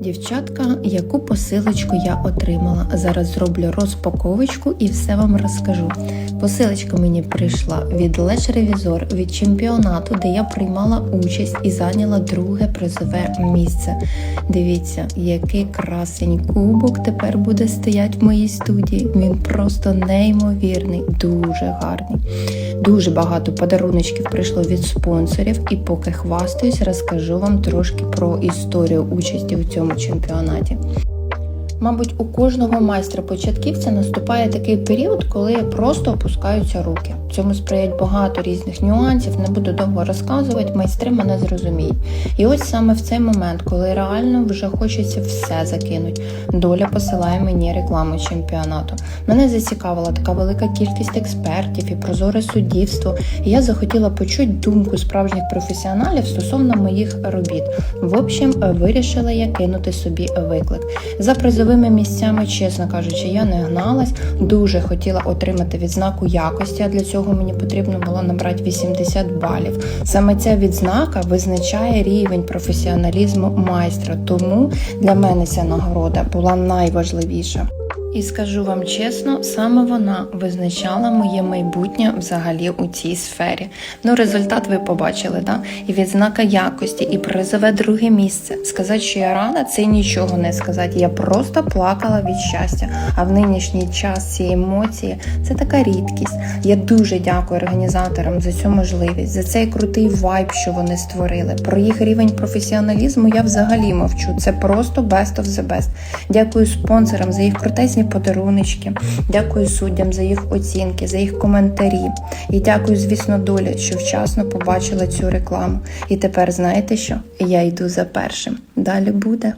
Дівчатка, яку посилочку я отримала. Зараз зроблю розпаковочку і все вам розкажу. Посилочка мені прийшла від Леш Ревізор від чемпіонату, де я приймала участь і зайняла друге призове місце. Дивіться, який красень кубок тепер буде стояти в моїй студії. Він просто неймовірний, дуже гарний. Дуже багато подаруночків прийшло від спонсорів, і поки хвастаюсь, розкажу вам трошки про історію участі у цьому чемпіонаті. Мабуть, у кожного майстра початківця наступає такий період, коли просто опускаються руки. Цьому сприяють багато різних нюансів, не буду довго розказувати, майстри мене зрозуміють. І ось саме в цей момент, коли реально вже хочеться все закинути, доля посилає мені рекламу чемпіонату. Мене зацікавила така велика кількість експертів і прозоре суддівство. І я захотіла почути думку справжніх професіоналів стосовно моїх робіт. В общем, вирішила я кинути собі виклик. За призовими місцями, чесно кажучи, я не гналась. Дуже хотіла отримати відзнаку якості, а для цього мені потрібно було набрати 80 балів. Саме ця відзнака визначає рівень професіоналізму майстра. Тому для мене ця нагорода була найважливіша. І скажу вам чесно, саме вона визначала моє майбутнє взагалі у цій сфері. Ну, результат ви побачили, да? І відзнака якості, і призове друге місце. Сказати, що я рада, це нічого не сказати. Я просто плакала від щастя. А в нинішній час ці емоції це така рідкість. Я дуже дякую організаторам за цю можливість, за цей крутий вайб, що вони створили. Про їх рівень професіоналізму я взагалі мовчу. Це просто best of the best. Дякую спонсорам за їх крутезні подаруночки. Дякую суддям за їх оцінки, за їх коментарі. І дякую, звісно, долі, що вчасно побачила цю рекламу. І тепер знаєте що? Я йду за першим. Далі буде.